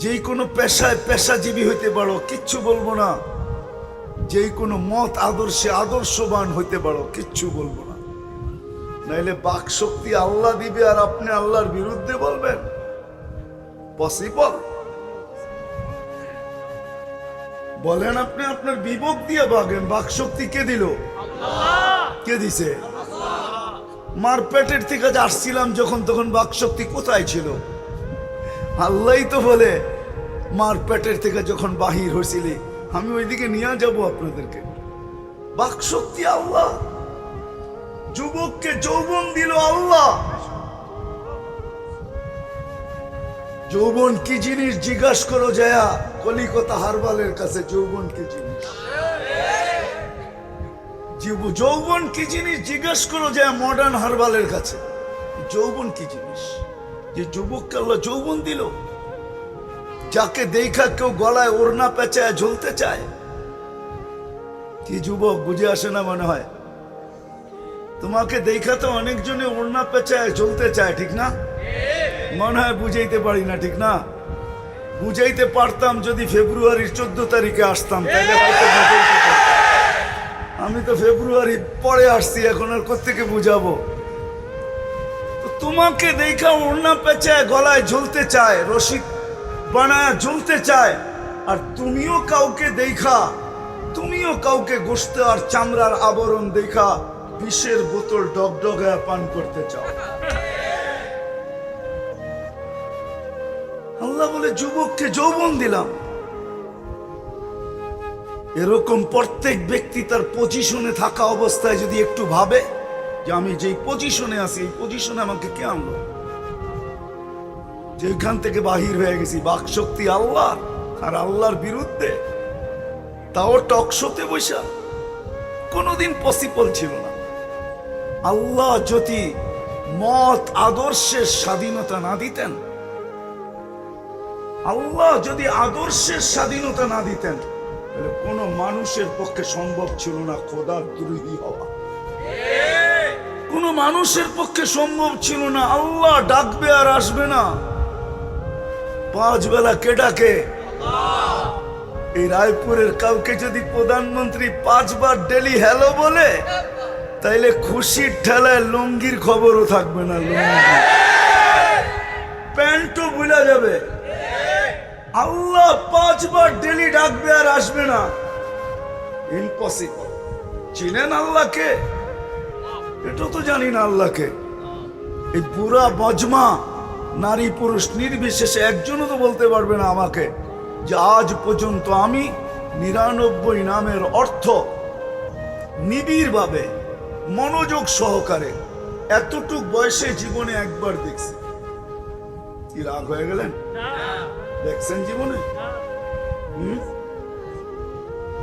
যেই কোনো পেশায় পেশাজীবী হইতে পারো কিচ্ছু বলব না। যেই কোনো মত আদর্শে আদর্শবান হইতে পারো কিচ্ছু বলব না। নাইলে বাক শক্তি আল্লাহ দিবে আর আপনি আল্লাহর বিরুদ্ধে বলবেন। পসিবল বলেন আপনি আপনার বিবেক দিয়ে বাগেন। বাক শক্তি কে দিল? কে দিছে? মার পেটের থেকে আসছিলাম যখন তখন বাক শক্তি কোথায় ছিল? আল্লাহই তো বলে, মার পেটের থেকে যখন বাহির হয়েছিলি, আমি ওইদিকে নিয়ে যাব আপনাদেরকে। বাক শক্তি আল্লাহ। যুবককে যৌবন দিল আল্লাহ। যৌবন কি জিনিস জিজ্ঞাসা করো জয়া কলিকতা হারবালের কাছে যৌবন কি জিনিস? যৌবন কি জিনিস জিজ্ঞাসা করো যায় মডার্ন হারবালের কাছে। যৌবন কি জিনিস? যে যুবককে আল্লাহ যৌবন দিল, যাকে দেখা কেউ গলায় ওড়না পেঁচায় ঝুলতে চায়, কি যুবক বুঝে আসে না মনে হয়? তোমাকে দেখা তো অনেকজনে ওড়না পেঁচায় ঝুলতে চায়, ঠিক না? মনে হয় বুঝাইতে পারি না, ঠিক না? বুঝাইতে পারতাম যদি ফেব্রুয়ারির চোদ্দ তারিখে আসতাম তাহলে আমি তো ফেব্রুয়ারি পরে আসছি, এখন আর কোথেকে বুঝাবো? তোমাকে দেখা ওড়না পেঁচায় গলায় ঝুলতে চায় রশি বানায় ঝুলতে চায়, আর তুমিও কাউকে দেখা, তুমিও কাউকে গোস্ত আর চামড়ার আবরণ দেখা, বিষের বোতল ডগডগায় পান করতে চাও। আল্লাহ বলে, যুবককে যৌবন দিলাম। এরকম প্রত্যেক ব্যক্তি তার পজিশনে থাকা অবস্থায় যদি একটু ভাবে যে আমি যেই পজিশনে আছি, এই পজিশনে আমাকে কে আনলো? যেখান থেকে বাহির হয়ে গেছি বাক শক্তি আল্লাহ আর আল্লাহর বিরুদ্ধে, তাও টকশোতে বৈশা কোনোদিন পসিবল ছিল না। আল্লাহ যদি মত, আদর্শের স্বাধীনতা না দিতেন, আল্লাহ যদি আদর্শের স্বাধীনতা না দিতেন, তাহলে কোনো মানুষের পক্ষে সম্ভব ছিল না খোদার দ্রোহী হওয়া। কোনো মানুষের পক্ষে সম্ভব ছিল না। আল্লাহ ডাকবে আর আসবে না। পাঁচ বেলা কে ডাকে? এই রায়পুরের কাউকে যদি প্রধানমন্ত্রী পাঁচবার ডেলি হ্যালো বলে, তাইলে খুশির ঠেলায় লুঙ্গির খবরও থাকবে না প্যান্টও ভুলা যাবে। আল্লাহ পাঁচবার ডেলি ডাকবে আর আসবে না। ইম্পসিবল চিনেন আল্লাহকে? এটা তো জানি না আল্লাহকে। এই পুরা বজমা, নারী পুরুষ নির্বিশেষে একজনও তো বলতে পারবে না আমাকে যে আজ পর্যন্ত আমি নিরানব্বই নামের অর্থ নিবিড় ভাবে মনোযোগ সহকারে এতটুক বয়সে জীবনে একবার দেখছি। কি রাগ হয়ে গেলেন? দেখছেন জীবনে?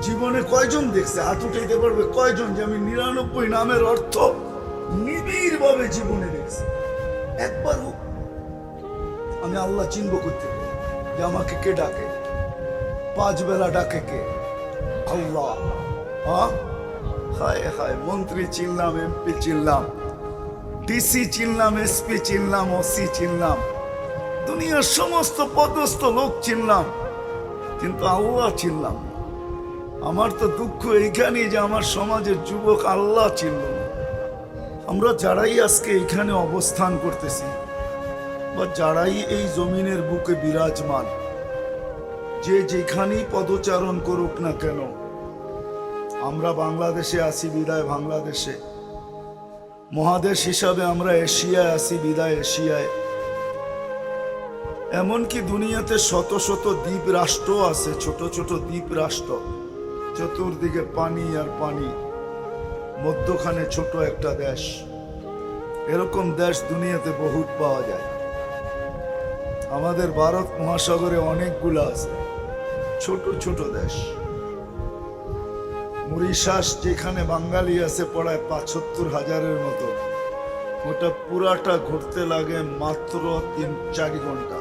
জীবনে কয়জন দেখছে? হাত উঠাইতে পারবে কয়জন যে আমি নিরানব্বই নামের অর্থ নিবিড় ভাবে জীবনে দেখছি একবার হোক, আমি আল্লাহ চিনব করতে যে আমাকে কে ডাকে? পাঁচ বেলা ডাকে কে? আল্লাহ। হ্যাঁ? হায় হায়, মন্ত্রী চিনলাম, এমপি চিনলাম, ডিসি চিনলাম, এসপি চিনলাম, ওসি চিনলাম, দুনিয়ার সমস্ত পদস্থ লোক চিনলাম, কিন্তু আল্লাহ চিনলাম আমার তো দুঃখ এইখানেই যে আমার সমাজের যুবক আল্লাহ চিনল আমরা যারাই আজকে এখানে অবস্থান করতেছি, বা যারাই এই জমিনের বুকে বিরাজমান, যে যেখানেই পদচারণ করুক না কেন, আমরা বাংলাদেশে আছি, বিদায় বাংলাদেশে। মহাদেশ হিসাবে আমরা এশিয়ায় আছি, বিদায় এশিয়ায়। এমনকি দুনিয়াতে শত শত দ্বীপ রাষ্ট্র আছে, ছোট ছোট দ্বীপ রাষ্ট্র চতুর্দিকে পানি আর পানি। মধ্যখানে ছোট একটা দেশ। এরকম দেশ দুনিয়াতে বহুত পাওয়া যায়। আমাদের ভারত মহাসাগরে অনেকগুলো আছে। ছোট ছোট দেশ। মরিশাস যেখানে বাঙালি আছে পড়ায় পাঁচাত্তর হাজারের মতো। ওটা পুরাটা ঘুরতে লাগে মাত্র তিন, চারি ঘণ্টা।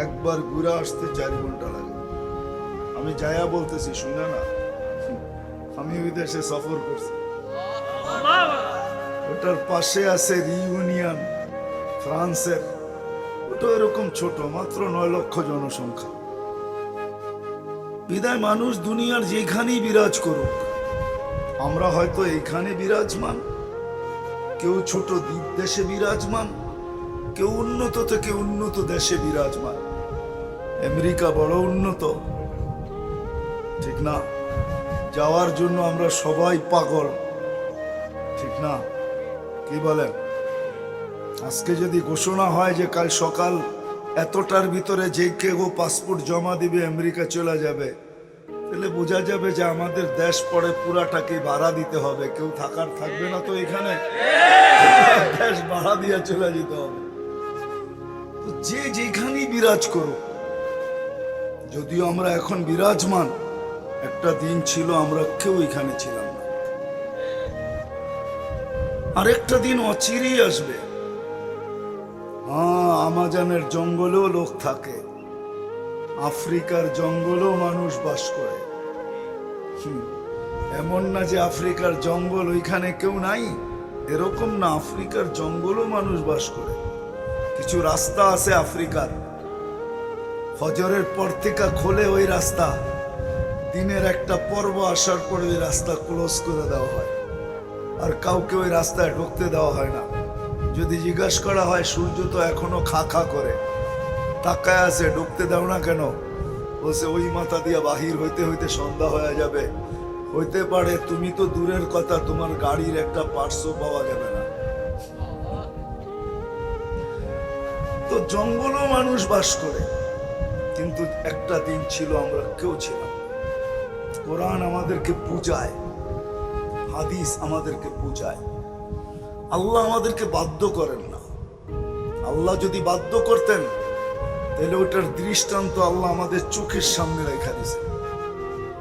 একবার ঘুরে আসতে চারি ঘণ্টা লাগে। আমি যায়া বলতেছি, শুনে না আমি ওই দেশে সফর করছি। ওটার পাশে আছে রিউনিয়ন ফ্রান্সের। ছোট্ট এরকম ছোট মাত্র নয় লক্ষ জনসংখ্যা। বিদায় মানুষ দুনিয়ার যেখানেই বিরাজ করুক আমরা হয়তো এখানে বিরাজমান। কেউ ছোট দ্বীপ দেশে বিরাজমান কেউ উন্নত থেকে উন্নত দেশে বিরাজমান। আমেরিকা বড় উন্নত ঠিক না? যাওয়ার জন্য আমরা সবাই পাগল। ঠিক না? কি বলেন? আজকে যদি ঘোষণা হয় যে কাল সকাল এতটার ভিতরে যে কেউ পাসপোর্ট জমা দিবে, আমেরিকা চলে যাবে, তাহলে বোঝা যাবে যে আমাদের দেশ পরে পুরাটাকে ভাড়া দিতে হবে। কেউ থাকার থাকবে না তো এখানে। দেশ ভাড়া দিয়ে চলে যেতে হবে। যে যেখানেই বিরাজ করুক, যদিও আমরা এখন বিরাজমান একটা দিন ছিল, আমরা কেউ এখানে ছিলাম না। আরেকটা দিন অচিরেই আসবে। হ্যাঁ আমাজনের জঙ্গলেও লোক থাকে। আফ্রিকার জঙ্গলেও মানুষ বাস করে। এমন না যে আফ্রিকার জঙ্গল ওইখানে কেউ নাই। এরকম না, আফ্রিকার জঙ্গলও মানুষ বাস করে। কিছু রাস্তা আছে আফ্রিকার। ফজরের পর থেকে খোলে ওই রাস্তা। দিনের একটা পর্ব আসার পরে ওই রাস্তা ক্লোজ করে দেওয়া হয়। আর কাউকে ওই রাস্তায় ঢুকতে দেওয়া হয় না। যদি জিজ্ঞাসা করা হয়, সূর্য তো এখনও খা খা করে। তাকায় আছে, ঢুকতে দাও না কেন? বলছে, ওই মাথা দিয়ে বাহির হইতে হইতে সন্ধ্যা হয়ে যাবে। হইতে পারে তুমি তো দূরের কথা, তোমার গাড়ির একটা পার্টসও পাওয়া যাবে না। তো জঙ্গলও মানুষ বাস করে। কিন্তু একটা দিন ছিল, আমরা কেউ ছিলাম। কোরআন আমাদেরকে পূজায় হাদিস আমাদেরকে পূজায় আল্লাহ আমাদেরকে বাধ্য করেন না। আল্লাহ যদি বাধ্য করতেন, তাহলে ওটার দৃষ্টান্ত আল্লাহ আমাদের চোখের সামনে রেখা দিয়েছে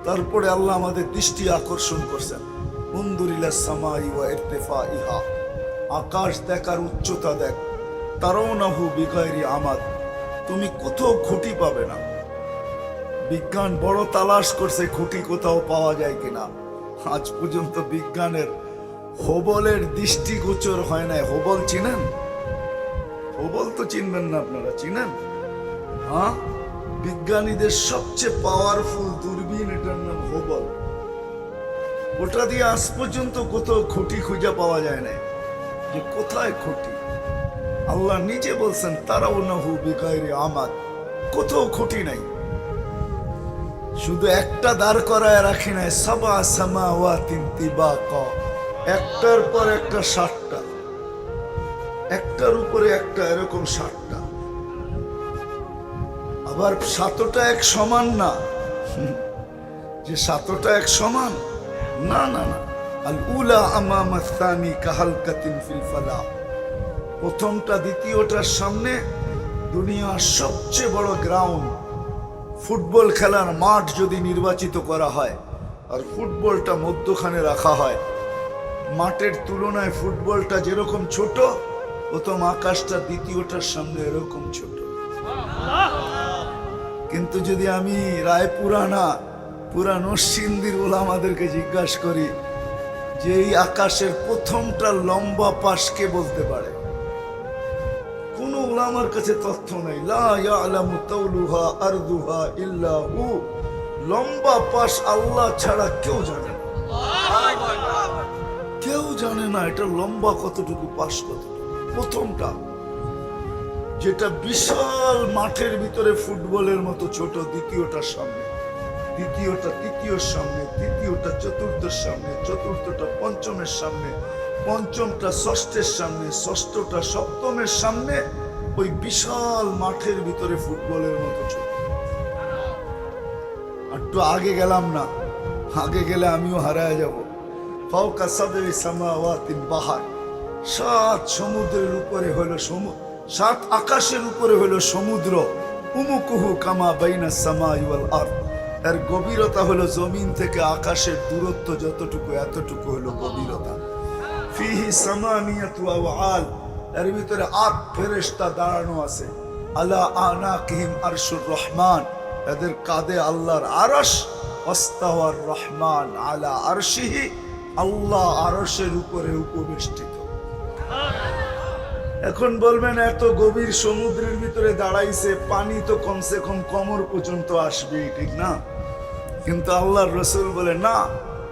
তারপরে আল্লাহ আমাদের দৃষ্টি আকর্ষণ করছেন। বন্ধুরিলা সামাই ওয়া ইরতেফা ইহা আকাশ দেখার উচ্চতা দেখ তারাও না হু আমাদ। তুমি কোথাও খুঁটি পাবে না। বিজ্ঞান বড় তালাশ করছে খুঁটি কোথাও পাওয়া যায় কিনা। আজ পর্যন্ত বিজ্ঞানের হোবলের দৃষ্টিগোচর হয় নাই। হোবল চিনেন? হোবল তো চিনবেন না আপনারা, চিনেন? হ্যাঁ? বিজ্ঞানীদের সবচেয়ে পাওয়ারফুল দূরবীন এটার নাম হোবল। ওটা দিয়ে আজ পর্যন্ত কোথাও খুঁটি খুঁজে পাওয়া যায় না যে কোথায় খুঁটি? আল্লাহ নিজে বলছেন, তারাও নাহু বিকাইরে আমাদ কোথাও খুঁটি নাই। শুধু একটা দাঁড় করায় রাখি নাই সাবা সামা ওয়া তিন বা ক একটার পর একটা ষাটটা একটার উপরে একটা এরকম ষাটটা আবার সাতটা এক সমান না। যে সাতটা এক সমান, না না না। আল উলা আমামা সানি কাহালকাতিন ফিল ফালাহ প্রথমটা, দ্বিতীয়টার সামনে দুনিয়ার সবচেয়ে বড় গ্রাউন্ড ফুটবল খেলার মাঠ যদি নির্বাচিত করা হয়, আর ফুটবলটা মধ্যখানে রাখা হয়, মাঠের তুলনায় ফুটবলটা যেরকম ছোট, প্রথম আকাশটা, দ্বিতীয়টার সামনে এরকম ছোট। কিন্তু যদি আমি রায়পুরা না পুরা বলে আমাদেরকে জিজ্ঞাসা করি, যে এই আকাশের প্রথমটা লম্বা পাশ কে বলতে পারে? ওলামার কাছে তথ্য নেই। লা ইয়ালামু তাওলুহা আরদুহা ইল্লা হু। লম্বা পাশ আল্লাহ ছাড়া কেউ জানে কেউ জানে না এটা লম্বা কতটুকু, পাশ কতটুকু। প্রথমটা, যেটা বিশাল মাঠের ভিতরে ফুটবলের মতো ছোট দ্বিতীয়টার সামনে। দ্বিতীয়টা তৃতীয়র সামনে, তৃতীয়টা চতুর্থের সামনে, চতুর্থটা পঞ্চমের সামনে, পঞ্চমটা ষষ্ঠের সামনে, ষষ্ঠটা সপ্তমের সামনে ওই বিশাল মাঠের ভিতরে ফুটবলের মতো আর একটু আগে গেলাম না। আগে গেলে আমিও হারায় যাব। ফাউকা সাবে সামাওয়াতিন বাহার। সাত সমুদ্রের উপরে হলো সাত আকাশের উপরে হলো সমুদ্র। উমুকুহু কামা বাইনা সামাই ওয়াল আরদ। এর গভীরতা হলো জমিন থেকে আকাশের দূরত্ব যতটুকু, এতটুকু হলো গভীরতা। ফিহি সামানিয়াতু আওয়াল এর ভিতরে আট ফেরেশতা দাঁড়ানো আছে। আলা কিহিম আরশুর রহমান। এদের কাঁধে আল্লাহর আরশ। অস্তাওয়ার রহমান আলা আরশিহি। আল্লাহ আরশের উপরে উপবেষ্টিত। এখন বলবেন, এত গভীর সমুদ্রের ভিতরে দাঁড়াইছে, পানি তো কমসে কম কমর পর্যন্ত আসবে ঠিক না? কিন্তু আল্লাহর রসুল বলে, না,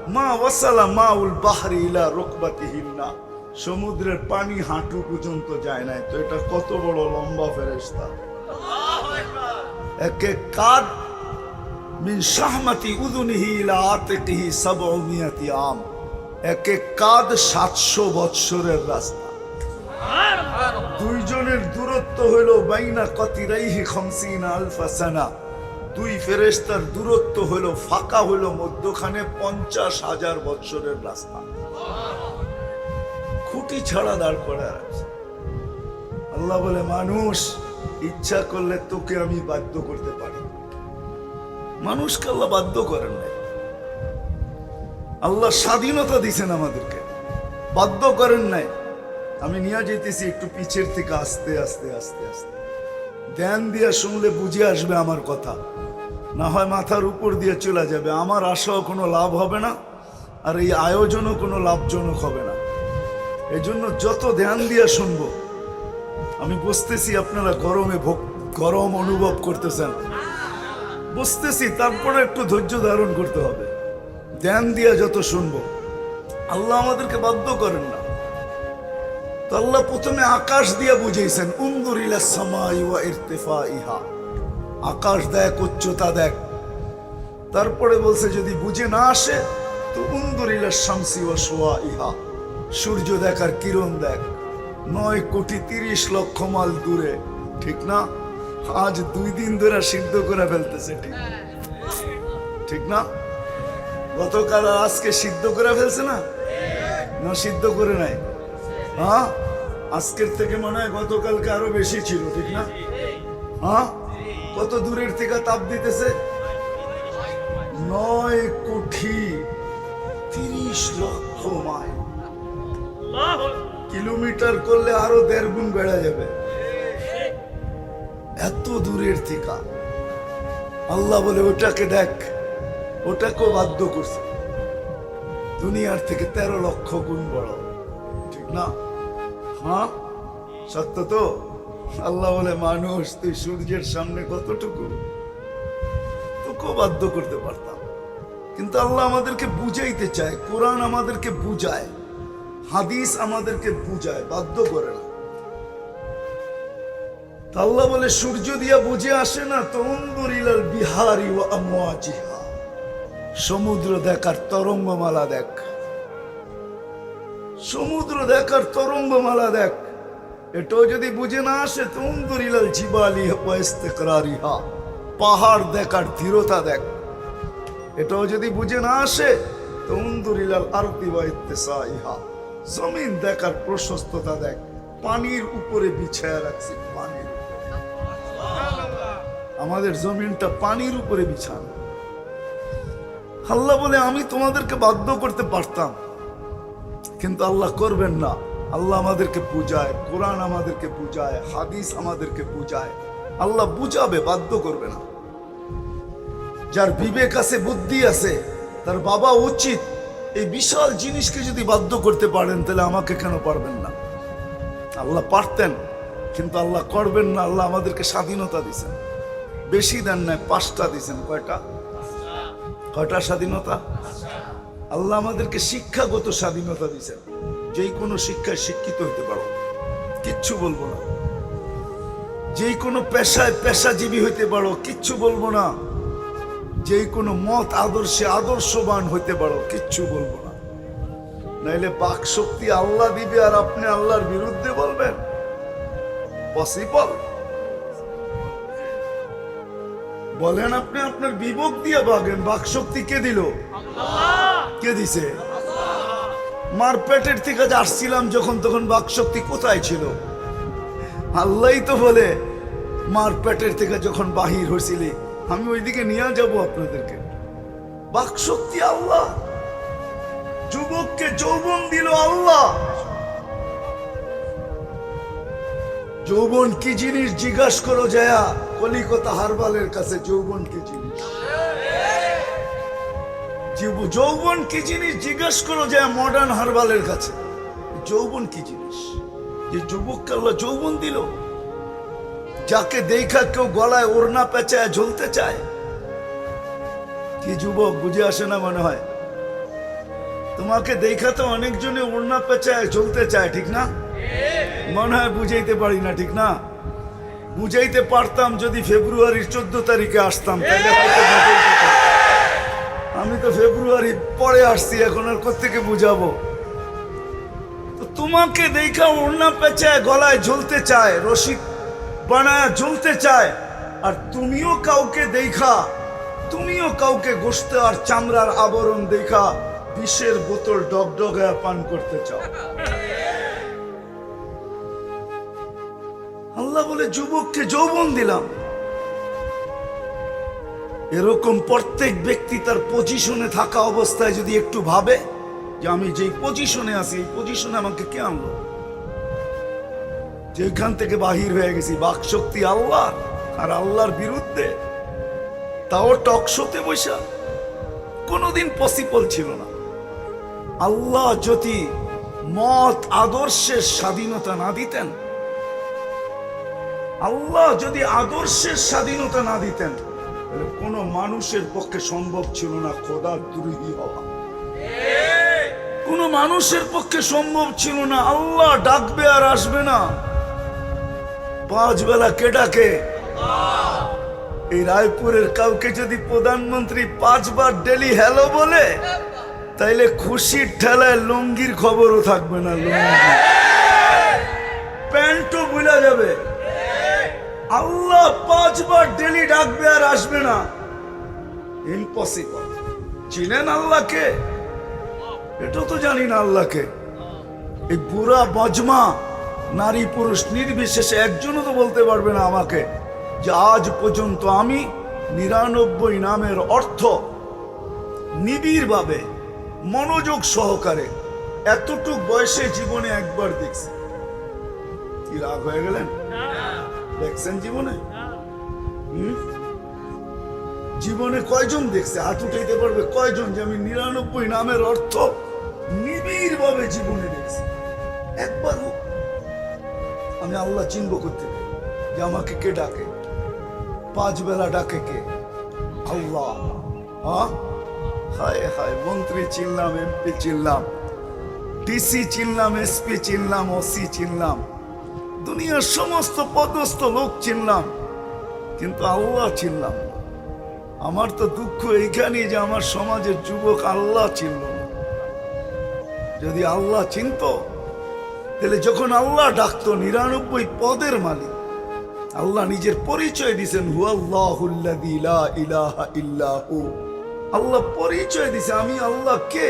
মা ওয়াসালা মা উল বাহারি ইলা রোকবাতিহীন না। সমুদ্রের পানি হাঁটু পর্যন্ত যায় নাই, তো এটা কত বড় লম্বা ফেরেস্তা একে কাদ মিন শাহমাতি উদুনিহি ইলা আতিকিহি সাবউমিয়াতি আম। একে কাদ সাতশো বৎসরের রাস্তা। দুইজনের দূরত্ব হইল বাইনা কতিরাইহি খমসিনা আলফা সানা। দুই ফেরেস্তার দূরত্ব হইল ফাঁকা হইল মধ্যখানে পঞ্চাশ হাজার বৎসরের রাস্তা। খুঁটি ছাড়া দাঁড় করে আল্লাহ বলে, মানুষ ইচ্ছা করলে তোকে আমি বাধ্য করতে পারি। মানুষকে আল্লাহ বাধ্য করেন নাই। আল্লাহ স্বাধীনতা দিছেন আমাদেরকে। বাধ্য করেন নাই। আমি নিয়ে যেতেছি একটু পিছের থেকে আস্তে আস্তে আস্তে আস্তে। ধ্যান দিয়ে শুনলে বুঝে আসবে আমার কথা। না হয় মাথার উপর দিয়ে চলে যাবে। আমার আশাও কোনো লাভ হবে না, আর এই আয়োজনও কোনো লাভজনক হবে না। এজন্য যত ধ্যান দিয়ে শুনব, আমি বুঝতেছি আপনারা গরমে ভোগ, গরম অনুভব করতেছেন। বুঝতেছি তারপরে একটু ধৈর্য ধারণ করতে হবে। ধ্যান দিয়া যত শুনব, আল্লাহ আমাদেরকে বাধ্য করেন না। তো আল্লাহ প্রথমে আকাশ দিয়া বুঝেছেন উন্দুরিলা সামাই ওয়া ইহা আকাশ দেখ, উচ্চতা দেখ। তারপরে বলছে, যদি বুঝে না আসে, তো উন্দুরিলা শামসি ওয়া সোয়া ইহা সূর্য দেখার কিরণ দেখ। নয় কোটি তিরিশ লক্ষ মাইল দূরে, ঠিক না? আজ দুই দিন ধরে সিদ্ধ করে ফেলতেছে, ঠিক। ঠিক না? গতকাল আর আজকে সিদ্ধ করে ফেলছে না? না সিদ্ধ করে নাই? হ্যাঁ? আজকের থেকে মনে হয় গতকালকে আরও বেশি ছিল, ঠিক না? হ্যাঁ? কত দূরের থেকে তাপ দিতেছে? নয় কোটি তিরিশ লক্ষ মাইল। কিলোমিটার করলে আরও দেড় গুণ বেড়া যাবে। এত দূরের থেকে। আল্লাহ বলে, ওটাকে দেখ, ওটাকেও বাধ্য করছে। দুনিয়ার থেকে তেরো লক্ষ গুণ বড়। ঠিক না? হ্যাঁ সত্য তো? আল্লাহ বলে, মানুষ, তুই সূর্যের সামনে কতটুকু? তোকেও বাধ্য করতে পারতাম। কিন্তু আল্লাহ আমাদেরকে বুঝাইতে চায়, কোরআন আমাদেরকে বুঝায়। হাদিস আমাদেরকে বুঝায়, বাধ্য করে না। আল্লাহ বলে, সূর্য দিয়া বুঝে আসে না তো উন্দুরিলাল বিহারি ও আমওয়াজিহা। সমুদ্র দেখার তরঙ্গমালা দেখ। সমুদ্র দেখার তরঙ্গমালা দেখ। এটাও যদি বুঝে না আসে তো উন্দুরিলাল জিবালি ওয়াইস্তেকরারিহা পাহাড় দেখার ধীরতা দেখ। এটাও যদি বুঝে না আসে তো উন্দুরিলাল আরতি ওয়াইত্তেসাইহা জমিন দেখার প্রশস্ততা দেখ। পানির উপরে বিছায়া রাখছি, পানির আমাদের জমিনটা পানির উপরে বিছানো। আল্লাহ বলে, আমি তোমাদেরকে বাধ্য করতে পারতাম, কিন্তু আল্লাহ করবেন না। আল্লাহ আমাদেরকে পূজায় কোরআন আমাদেরকে পূজায় হাদিস আমাদেরকে পূজায় আল্লাহ বুঝাবে, বাধ্য করবে না। যার বিবেক আছে, বুদ্ধি আছে, তার বাবা উচিত এই বিশাল জিনিসকে যদি বাধ্য করতে পারেন, তাহলে আমাকে কেন পারবেন না? আল্লাহ পারতেন, কিন্তু আল্লাহ করবেন না। আল্লাহ আমাদেরকে স্বাধীনতা দিছেন বেশি দেন নাই, পাঁচটা দিছেন কয়টা? কয়টা স্বাধীনতা? আল্লাহ আমাদেরকে শিক্ষাগত স্বাধীনতা দিছেন যেই কোনো শিক্ষায় শিক্ষিত হতে পারো। কিচ্ছু বলব না। যেই কোনো পেশায় পেশাজীবী হইতে পারো, কিচ্ছু বলব না। যেই কোনো মত আদর্শে আদর্শবান হইতে পারো কিচ্ছু বলব না। নাইলে বাক শক্তি আল্লাহ দিবে আর আপনি আল্লাহর বিরুদ্ধে বলবেন। পসিবল বলেন আপনি আপনার বিবেক দিয়ে বাগেন। বাক শক্তি কে দিল? কে দিছে? মার পেটের থেকে আসছিলাম যখন তখন বাক শক্তি কোথায় ছিল? আল্লাহই তো বলে মার পেটের থেকে যখন বাহির হয়েছিলি আমি ওইদিকে নিয়ে যাব আপনাদেরকে। বাক শক্তি আল্লাহ। যুবককে যৌবন দিল আল্লাহ। যৌবন কি জিনিস? জিজ্ঞাসা করো জয়া। কলিকতা হারবালের কাছে যৌবন কি জিনিস? যৌবন কি জিনিস? জিজ্ঞাসা করো জয়া মডার্ন হারবালের কাছে। যৌবন কি জিনিস? যে যুবককে আল্লাহ যৌবন দিল। যাকে দেখা কেউ গলায় ওড়না পেঁচায়, ঝুলতে চায়। কি যুবক, বুঝে আসে না মনে হয়? তোমাকে দেখা তো অনেকজনে ওড়না পেঁচায়, ঝুলতে চায়, ঠিক না? মনে হয় বুঝাইতে পারি না, ঠিক না? বুঝাইতে পারতাম যদি ফেব্রুয়ারির চোদ্দ তারিখে আসতাম। আমি তো ফেব্রুয়ারি পরে আসছি, এখন আর কোথেকে বুঝাবো? তোমাকে দেখা ওড়না পেঁচায়, গলায় ঝুলতে চায় রশি বানায় জ্বলতে চায়। আর তুমিও কাউকে দেখা, তুমিও কাউকে গোস্ত আর চামড়ার আবরণ দেখা, বিষের বোতল ডগডগায় পান করতে চাও। আল্লাহ বলে, যুবককে যৌবন দিলাম। এরকম প্রত্যেক ব্যক্তি তার পজিশনে থাকা অবস্থায় যদি একটু ভাবে যে, আমি যেই পজিশনে আছি, এই পজিশনে আমাকে কে আনলো? যেখান থেকে বাহির হয়ে গেছি বাক শক্তি আল্লাহ আর আল্লাহর বিরুদ্ধে। তাও টক শোতে বৈশা কোনোদিন পসিবল ছিল না। আল্লাহ যদি মত, আদর্শের স্বাধীনতা না দিতেন, আল্লাহ যদি আদর্শের স্বাধীনতা না দিতেন কোনো মানুষের পক্ষে সম্ভব ছিল না খোদার দ্রোহী হওয়া। কোনো মানুষের পক্ষে সম্ভব ছিল না। আল্লাহ ডাকবে আর আসবে না। পাঁচ বেলা কে ডাকে? এই রায়পুরের কাউকে যদি প্রধানমন্ত্রী পাঁচবার ডেলি হ্যালো বলে, তাইলে খুশির ঠেলায় লুঙ্গির খবরও থাকবে না লুঙ্গি। প্যান্টও ভুলা যাবে। আল্লাহ পাঁচবার ডেলি ডাকবে আর আসবে না। ইম্পসিবল চিনেন আল্লাহকে? এটা তো জানি না আল্লাহকে। এই বুড়া বজমা নারী পুরুষ নির্বিশেষে একজনও তো বলতে পারবে না আমাকে যে আজ পর্যন্ত আমি নিরানব্বই নামের অর্থ নিবিড়ভাবে মনোযোগ সহকারে এতটুক বয়সে জীবনে একবার দেখছি। কি রাগ হয়ে গেলেন? দেখছেন জীবনে? জীবনে কয়জন দেখছে? হাত উঠাইতে পারবে কয়জন যে আমি নিরানব্বই নামের অর্থ নিবিড় ভাবে জীবনে দেখছি? একবার হোক। আমি আল্লাহ চিনব করতে। যে আমাকে কে ডাকে? পাঁচ বেলা ডাকে কে? আল্লাহ। হ্যাঁ হায় হায়, মন্ত্রী চিনলাম, এমপি চিনলাম, ডিসি চিনলাম, এসপি চিনলাম, ওসি চিনলাম, দুনিয়ার সমস্ত পদস্থ লোক চিনলাম, কিন্তু আল্লাহ চিনলাম আমার তো দুঃখ এইখানেই যে আমার সমাজের যুবক আল্লাহ চিনল যদি আল্লাহ চিনত তাহলে যখন আল্লাহ ডাকতো নিরানব্বই পদের মালিক, আল্লাহ নিজের পরিচয় দিছেন হু। ইল্লাহু আল্লাহ পরিচয় দিছে, আমি আল্লাহ কে?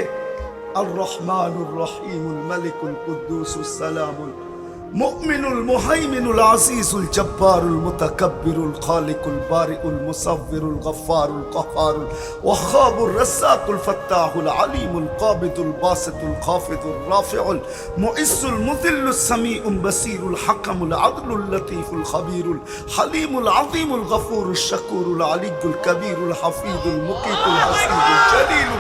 আর রহমানুর রহিমুল মালিকুল কুদ্দুসুস সালামুল مؤمن المهيمن العزيز الجبار المتكبر الخالق البارئ المصور الغفار القهار الوهاب الرزاق الفتاح العليم القابض الباسط الخافض الرافع المؤس المذل السميع البصير الحكم العدل اللطيف الخبير الحليم العظيم الغفور الشكور العلي الكبير الحفيظ المقيت الحسيب الجليل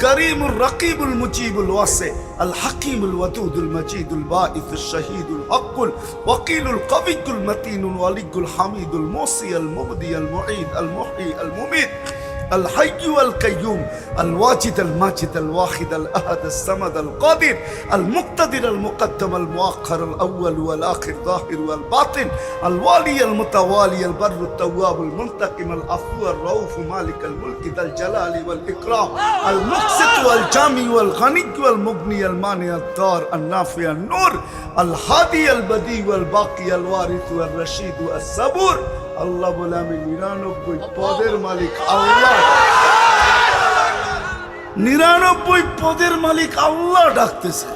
كريم الرقيب المجيب الواسع الحكيم الودود المجيد الباعث الشهيد الحق الوكيل القوي المتين الولي الحميد الموصي المبدي المعيد المحيي المميت. الحي والقيوم الواجد الماجد الواحد الأحد الصمد القادر المقتدر المقدم المؤخر الأول والآخر ظاهر والباطن الوالي المتوالي البر التواب المنتقم العفو الرؤوف مالك الملك ذا الجلال والإكرام المقسط والجامي والغني والمغني المانع الدار النافع النور الهادي البديع والباقي الوارث والرشيد الصبور আল্লাহ বলে আমি নিরানব্বই পদের মালিক আল্লাহ নিরানব্বই পদের মালিক আল্লাহ ডাকতেছে।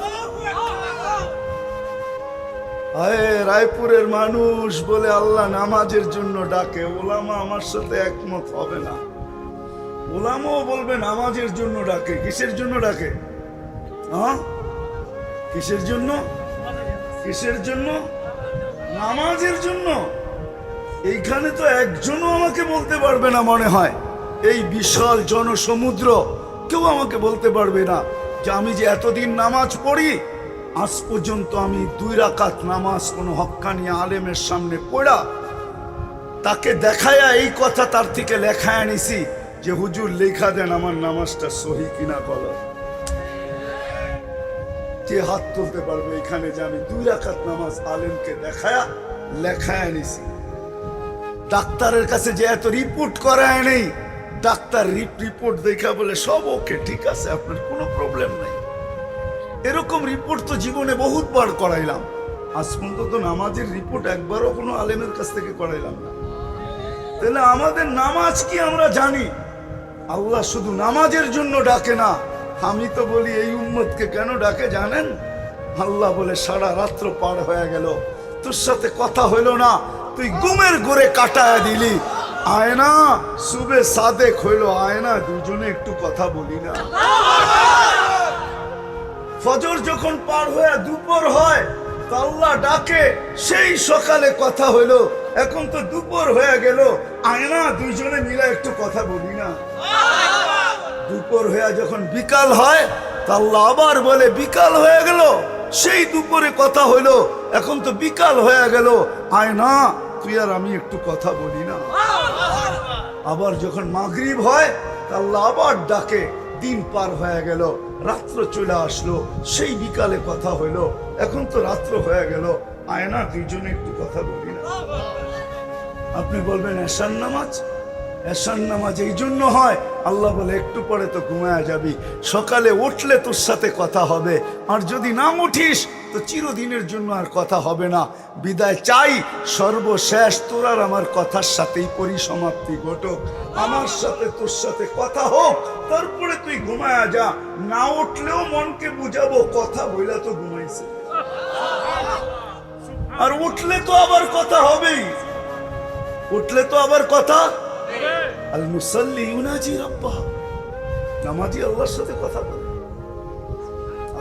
রায়পুরের মানুষ বলে আল্লাহ নামাজের জন্য ডাকে, ওলামা আমার সাথে একমত হবে না। ওলামাও বলবে নামাজের জন্য ডাকে, কিসের জন্য ডাকে? হ্যাঁ? কিসের জন্য? কিসের জন্য? নামাজের জন্য। এইখানে তো একজনও আমাকে বলতে পারবে না মনে হয়। এই বিশাল জনসমুদ্র কেউ আমাকে বলতে পারবে না যে আমি যে এতদিন নামাজ পড়ি, আজ পর্যন্ত আমি দুই রাকাত নামাজ কোনো হক্কানি আলেমের সামনে পড়া। তাকে দেখায়া এই কথা তার থেকে লেখায় আনিছি যে, হুজুর, লেখা দেন আমার নামাজটা সহি কিনা বলো। কে হাত তুলতে পারবে এখানে যে আমি দুই রাকাত নামাজ আলেমকে দেখায়া লেখায় আনিছি ডাক্তারের কাছে যে এত রিপোর্ট করায় নেই ডাক্তার রিপোর্ট দেখা বলে সব ওকে, ঠিক আছে, আপনার কোনো প্রবলেম নাই। এরকম রিপোর্ট তো জীবনে বহুতবার করাইলাম। আজ পর্যন্ত নামাজের রিপোর্ট একবারও কোনো আলেমের কাছ থেকে করাইলাম না। তাহলে আমাদের নামাজ কি আমরা জানি? আল্লাহ শুধু নামাজের জন্য ডাকে না। আমি তো বলি, এই উম্মতকে কেন ডাকে জানেন? আল্লাহ বলে, সারা রাত্র পার হয়ে গেল। তোর সাথে কথা হইল না। তুই গুমের ঘরে কাটায় দিলি। আয়না সুবে সাদেক হইল আয়না, দুজনে একটু কথা বলি না। ফজর যখন পার হয়ে দুপুর হয়, তো আল্লাহ ডাকে, সেই সকালে কথা হইল। এখন তো দুপুর হয়ে গেল, আয়না, দুইজনে মিলে একটু কথা বলি না। দুপুর হয়ে যখন বিকাল হয়, তা আল্লাহ আবার বলে, বিকাল হয়ে গেল, সেই দুপুরে কথা হইল। এখন তো বিকাল হয়ে গেল, আয়না তুই আর আমি একটু কথা বলি না। আবার যখন মাগরিব হয়, আল্লাহ আবার ডাকে, দিন পার হয়ে গেল, রাত্র চলে আসলো, সেই বিকালে কথা হলো, এখন তো রাত্র হয়ে গেল, আয়না দুইজনে একটু কথা বলি না। আপনি বলবেন এসান নামাজ? এশান নামাজ এই জন্য হয়। আল্লাহ বলে, একটু পরে তো ঘুমায়া যাবি। সকালে উঠলে তোর সাথে কথা হবে। আর যদি না উঠিস, তো চিরদিনের জন্য আর কথা হবে না। বিদায় চাই। সর্বশেষ তোর আর আমার কথার সাথেই পরিসমাপ্তি ঘটক। আমার সাথে তোর সাথে কথা হোক। তারপরে তুই ঘুমায়া যা। না উঠলেও মনকে বুঝাবো, কথা বইলা তো ঘুমাইছে। আর উঠলে তো আবার কথা হবেই। উঠলে তো আবার কথা আল মুসাল্লি ইউনাজি রাব্বাহ। নামাজি আল্লাহর সাথে কথা বলে।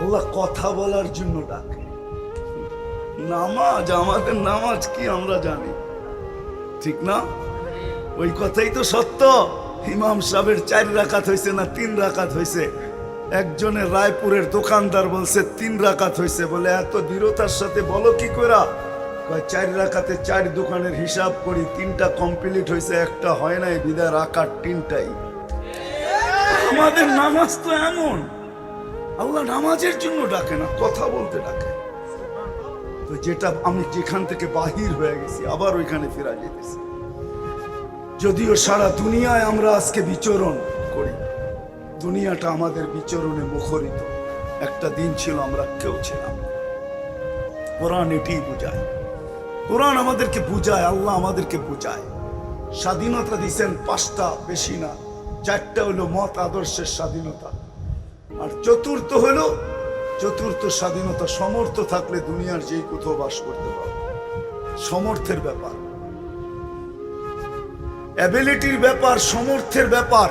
আল্লাহ কথা বলার জন্য ডাকে। নামাজ, আমাদের নামাজ কি আমরা জানি? ঠিক না? ওই কথাই তো সত্য। ইমাম সাহেবের চার রাকাত হয়েছে না তিন রাকাত হয়েছে একজনের রায়পুরের দোকানদার বলছে, তিন রাকাত হয়েছে বলে, এত দৃঢ়তার সাথে বলো কি করা চার রাখাতে চার দোকানের হিসাব করি, তিনটা কমপ্লিট হয়েছে একটা হয় নাই, বিদায় রাকাত তিনটাই। আমাদের নামাজ তো এমন, আল্লাহ নামাজের জন্য ডাকে না, কথা বলতে ডাকে। তো যেটা আমি যেখান থেকে বাহির হয়ে গেছি, আবার ওইখানে ফেরা যেতেছি। যদিও সারা দুনিয়ায় আমরা আজকে বিচরণ করি, দুনিয়াটা আমাদের বিচরণে মুখরিত। একটা দিন ছিল আমরা কেউ ছিলাম। কোরআন এটাই বোঝায়। কোরআন আমাদেরকে বুঝায়, আল্লাহ আমাদেরকে বুঝায়। স্বাধীনতা দিছেন পাঁচটা, বেশি না। চারটা হলো মত, আদর্শের স্বাধীনতা। আর চতুর্থ হলো, চতুর্থ স্বাধীনতা সমর্থ থাকলে দুনিয়ার যেই কোথাও বাস করতে পারবে। সমর্থের ব্যাপার। অ্যাবিলিটির ব্যাপার, সমর্থের ব্যাপার।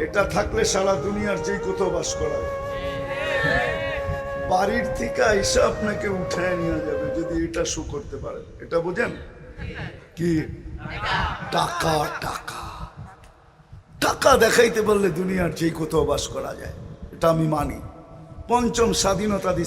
এটা থাকলে সারা দুনিয়ার যেই কোথাও বাস করা বাড়ির থেকে এসে আপনাকে উঠায় নিয়ে যাবে এটা শু করতে পারে। এটা বুঝেন? কি? টাকা টাকা। টাকা দেখাইতে পারলে দুনিয়ার যে কোথাও বাস করা যায়, এটা আমি মানি। পঞ্চম স্বাধীনতা দিছে